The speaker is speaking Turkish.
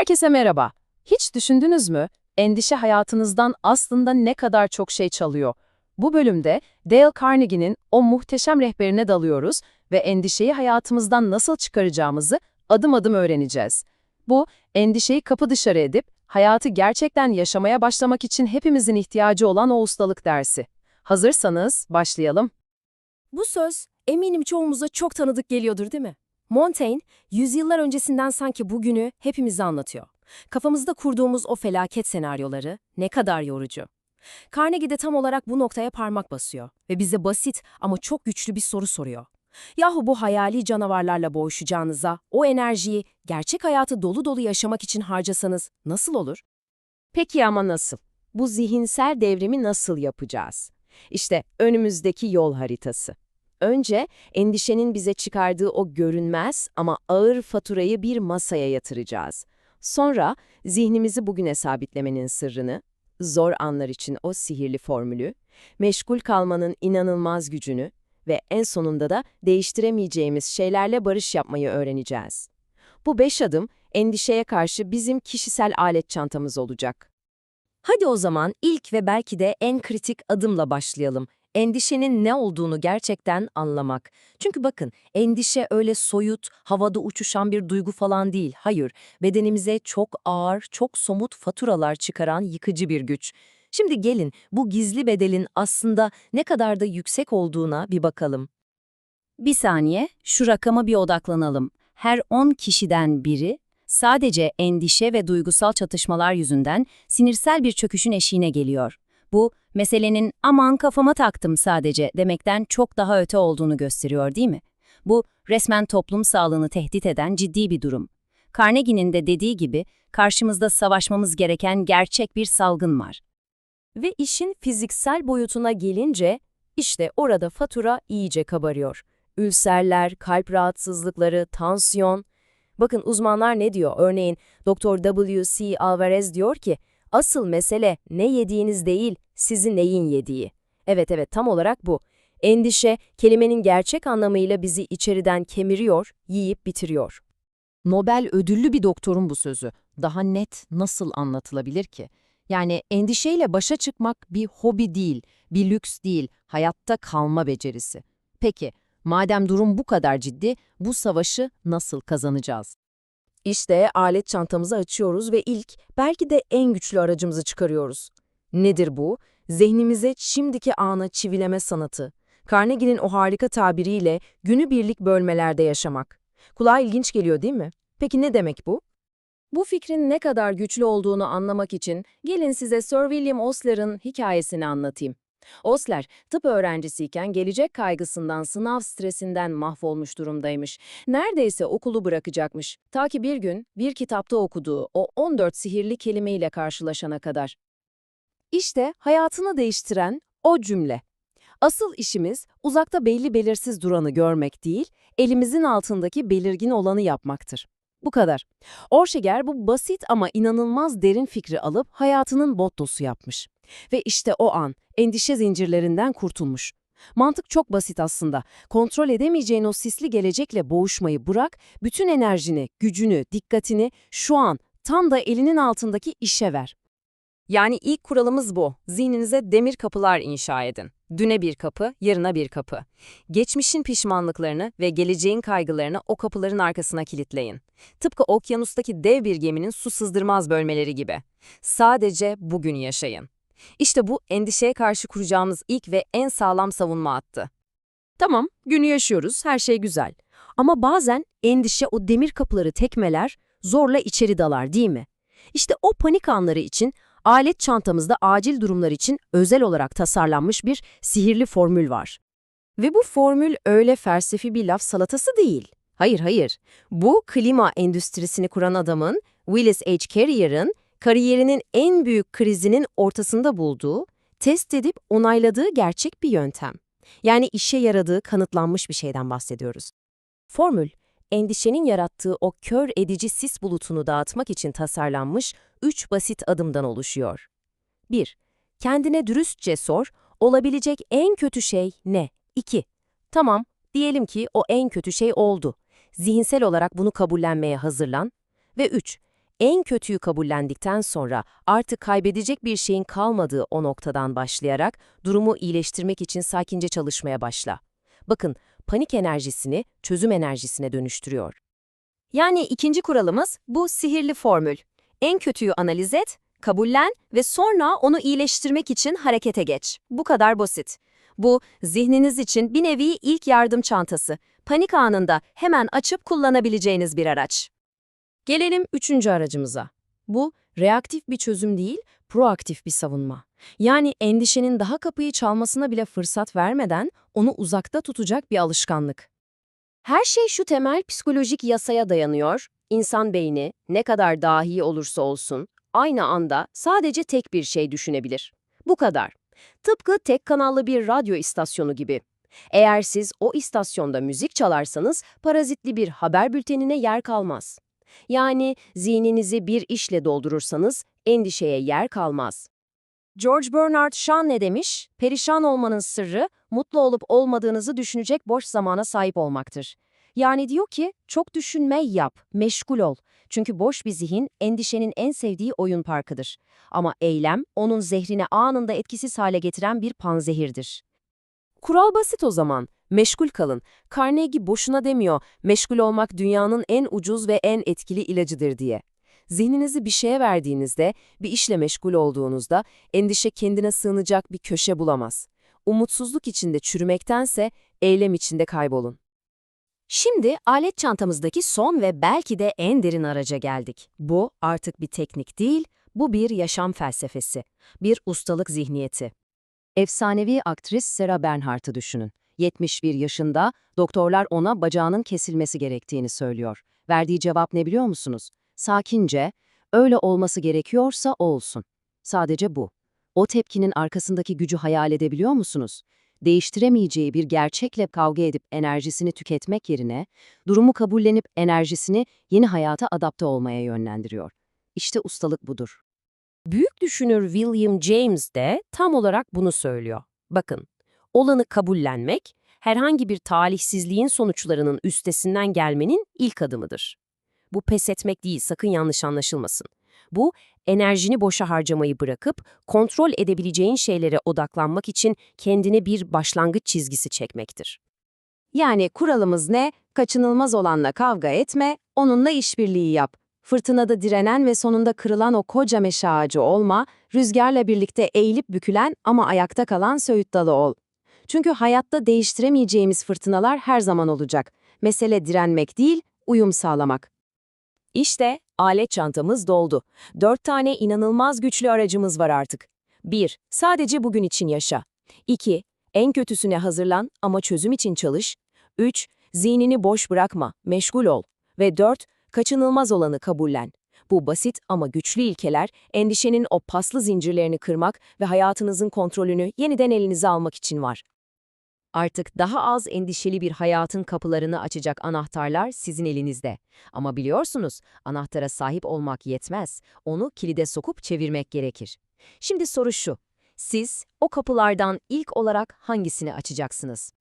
Herkese merhaba. Hiç düşündünüz mü? Endişe hayatınızdan aslında ne kadar çok şey çalıyor. Bu bölümde Dale Carnegie'nin o muhteşem rehberine dalıyoruz ve endişeyi hayatımızdan nasıl çıkaracağımızı adım adım öğreneceğiz. Bu, endişeyi kapı dışarı edip hayatı gerçekten yaşamaya başlamak için hepimizin ihtiyacı olan o ustalık dersi. Hazırsanız başlayalım. Bu söz eminim çoğumuza çok tanıdık geliyordur değil mi? Montaigne, yüzyıllar öncesinden sanki bugünü hepimize anlatıyor. Kafamızda kurduğumuz o felaket senaryoları ne kadar yorucu. Carnegie de tam olarak bu noktaya parmak basıyor ve bize basit ama çok güçlü bir soru soruyor. Yahu bu hayali canavarlarla boğuşacağınıza, o enerjiyi gerçek hayatı dolu dolu yaşamak için harcasanız nasıl olur? Peki ama nasıl? Bu zihinsel devrimi nasıl yapacağız? İşte önümüzdeki yol haritası. Önce endişenin bize çıkardığı o görünmez ama ağır faturayı bir masaya yatıracağız. Sonra zihnimizi bugüne sabitlemenin sırrını, zor anlar için o sihirli formülü, meşgul kalmanın inanılmaz gücünü ve en sonunda da değiştiremeyeceğimiz şeylerle barış yapmayı öğreneceğiz. Bu beş adım endişeye karşı bizim kişisel alet çantamız olacak. Hadi o zaman ilk ve belki de en kritik adımla başlayalım. Endişenin ne olduğunu gerçekten anlamak. Çünkü bakın, endişe öyle soyut, havada uçuşan bir duygu falan değil. Hayır, bedenimize çok ağır, çok somut faturalar çıkaran yıkıcı bir güç. Şimdi gelin bu gizli bedelin aslında ne kadar da yüksek olduğuna bir bakalım. Bir saniye, şu rakama bir odaklanalım. Her 10 kişiden biri sadece endişe ve duygusal çatışmalar yüzünden sinirsel bir çöküşün eşiğine geliyor. Bu, meselenin aman kafama taktım sadece demekten çok daha öte olduğunu gösteriyor değil mi? Bu, resmen toplum sağlığını tehdit eden ciddi bir durum. Carnegie'nin de dediği gibi, karşımızda savaşmamız gereken gerçek bir salgın var. Ve işin fiziksel boyutuna gelince, işte orada fatura iyice kabarıyor. Ülserler, kalp rahatsızlıkları, tansiyon. Bakın uzmanlar ne diyor? Örneğin Dr. W.C. Alvarez diyor ki, asıl mesele ne yediğiniz değil, sizi neyin yediği. Evet evet tam olarak bu. Endişe, kelimenin gerçek anlamıyla bizi içeriden kemiriyor, yiyip bitiriyor. Nobel ödüllü bir doktorun bu sözü. Daha net nasıl anlatılabilir ki? Yani endişeyle başa çıkmak bir hobi değil, bir lüks değil, hayatta kalma becerisi. Peki, madem durum bu kadar ciddi, bu savaşı nasıl kazanacağız? İşte alet çantamızı açıyoruz ve ilk, belki de en güçlü aracımızı çıkarıyoruz. Nedir bu? Zihnimize şimdiki ana çivileme sanatı. Carnegie'nin o harika tabiriyle günübirlik bölmelerde yaşamak. Kulağa ilginç geliyor değil mi? Peki ne demek bu? Bu fikrin ne kadar güçlü olduğunu anlamak için gelin size Sir William Osler'ın hikayesini anlatayım. Osler, tıp öğrencisiyken gelecek kaygısından, sınav stresinden mahvolmuş durumdaymış. Neredeyse okulu bırakacakmış. Ta ki bir gün bir kitapta okuduğu o 14 sihirli kelimeyle karşılaşana kadar. İşte hayatını değiştiren o cümle. Asıl işimiz uzakta belli belirsiz duranı görmek değil, elimizin altındaki belirgin olanı yapmaktır. Bu kadar. Orşeger bu basit ama inanılmaz derin fikri alıp hayatının bottosu yapmış. Ve işte o an endişe zincirlerinden kurtulmuş. Mantık çok basit aslında. Kontrol edemeyeceğin o sisli gelecekle boğuşmayı bırak, bütün enerjini, gücünü, dikkatini şu an tam da elinin altındaki işe ver. Yani ilk kuralımız bu. Zihninize demir kapılar inşa edin. Düne bir kapı, yarına bir kapı. Geçmişin pişmanlıklarını ve geleceğin kaygılarını o kapıların arkasına kilitleyin. Tıpkı okyanustaki dev bir geminin su sızdırmaz bölmeleri gibi. Sadece bugün yaşayın. İşte bu endişeye karşı kuracağımız ilk ve en sağlam savunma hattı. Tamam, günü yaşıyoruz, her şey güzel. Ama bazen endişe o demir kapıları tekmeler, zorla içeri dalar değil mi? İşte o panik anları için alet çantamızda acil durumlar için özel olarak tasarlanmış bir sihirli formül var. Ve bu formül öyle felsefi bir laf salatası değil. Hayır hayır. Bu klima endüstrisini kuran adamın, Willis H. Carrier'ın kariyerinin en büyük krizinin ortasında bulduğu, test edip onayladığı gerçek bir yöntem. Yani işe yaradığı kanıtlanmış bir şeyden bahsediyoruz. Formül, endişenin yarattığı o kör edici sis bulutunu dağıtmak için tasarlanmış üç basit adımdan oluşuyor. 1. Kendine dürüstçe sor, olabilecek en kötü şey ne? 2. Tamam, diyelim ki o en kötü şey oldu. Zihinsel olarak bunu kabullenmeye hazırlan. Ve 3. En kötüyü kabullendikten sonra artık kaybedecek bir şeyin kalmadığı o noktadan başlayarak durumu iyileştirmek için sakince çalışmaya başla. Bakın, panik enerjisini çözüm enerjisine dönüştürüyor. Yani ikinci kuralımız bu sihirli formül. En kötüyü analiz et, kabullen ve sonra onu iyileştirmek için harekete geç. Bu kadar basit. Bu, zihniniz için bir nevi ilk yardım çantası. Panik anında hemen açıp kullanabileceğiniz bir araç. Gelelim üçüncü aracımıza. Bu, reaktif bir çözüm değil, proaktif bir savunma. Yani endişenin daha kapıyı çalmasına bile fırsat vermeden onu uzakta tutacak bir alışkanlık. Her şey şu temel psikolojik yasaya dayanıyor. İnsan beyni ne kadar dahi olursa olsun aynı anda sadece tek bir şey düşünebilir. Bu kadar. Tıpkı tek kanallı bir radyo istasyonu gibi. Eğer siz o istasyonda müzik çalarsanız parazitli bir haber bültenine yer kalmaz. Yani zihninizi bir işle doldurursanız endişeye yer kalmaz. George Bernard Shaw ne demiş? Perişan olmanın sırrı, mutlu olup olmadığınızı düşünecek boş zamana sahip olmaktır. Yani diyor ki, çok düşünme yap, meşgul ol. Çünkü boş bir zihin, endişenin en sevdiği oyun parkıdır. Ama eylem, onun zehrini anında etkisiz hale getiren bir panzehirdir. Kural basit o zaman. Meşgul kalın. Carnegie boşuna demiyor, meşgul olmak dünyanın en ucuz ve en etkili ilacıdır diye. Zihninizi bir şeye verdiğinizde, bir işle meşgul olduğunuzda, endişe kendine sığınacak bir köşe bulamaz. Umutsuzluk içinde çürümektense, eylem içinde kaybolun. Şimdi alet çantamızdaki son ve belki de en derin araca geldik. Bu artık bir teknik değil, bu bir yaşam felsefesi, bir ustalık zihniyeti. Efsanevi aktris Sarah Bernhardt'ı düşünün. 71 yaşında, doktorlar ona bacağının kesilmesi gerektiğini söylüyor. Verdiği cevap ne biliyor musunuz? Sakince, öyle olması gerekiyorsa olsun. Sadece bu. O tepkinin arkasındaki gücü hayal edebiliyor musunuz? Değiştiremeyeceği bir gerçekle kavga edip enerjisini tüketmek yerine, durumu kabullenip enerjisini yeni hayata adapte olmaya yönlendiriyor. İşte ustalık budur. Büyük düşünür William James de tam olarak bunu söylüyor. Bakın, olanı kabullenmek, herhangi bir talihsizliğin sonuçlarının üstesinden gelmenin ilk adımıdır. Bu pes etmek değil, sakın yanlış anlaşılmasın. Bu, enerjini boşa harcamayı bırakıp kontrol edebileceğin şeylere odaklanmak için kendine bir başlangıç çizgisi çekmektir. Yani kuralımız ne? Kaçınılmaz olanla kavga etme, onunla işbirliği yap. Fırtınada direnen ve sonunda kırılan o koca meşe ağacı olma, rüzgarla birlikte eğilip bükülen ama ayakta kalan söğüt dalı ol. Çünkü hayatta değiştiremeyeceğimiz fırtınalar her zaman olacak. Mesele direnmek değil, uyum sağlamak. İşte alet çantamız doldu. Dört tane inanılmaz güçlü aracımız var artık. 1. Sadece bugün için yaşa. 2. En kötüsüne hazırlan ama çözüm için çalış. 3. Zihnini boş bırakma, meşgul ol. Ve 4. Kaçınılmaz olanı kabullen. Bu basit ama güçlü ilkeler, endişenin o paslı zincirlerini kırmak ve hayatınızın kontrolünü yeniden elinize almak için var. Artık daha az endişeli bir hayatın kapılarını açacak anahtarlar sizin elinizde. Ama biliyorsunuz, anahtara sahip olmak yetmez. Onu kilide sokup çevirmek gerekir. Şimdi soru şu. Siz o kapılardan ilk olarak hangisini açacaksınız?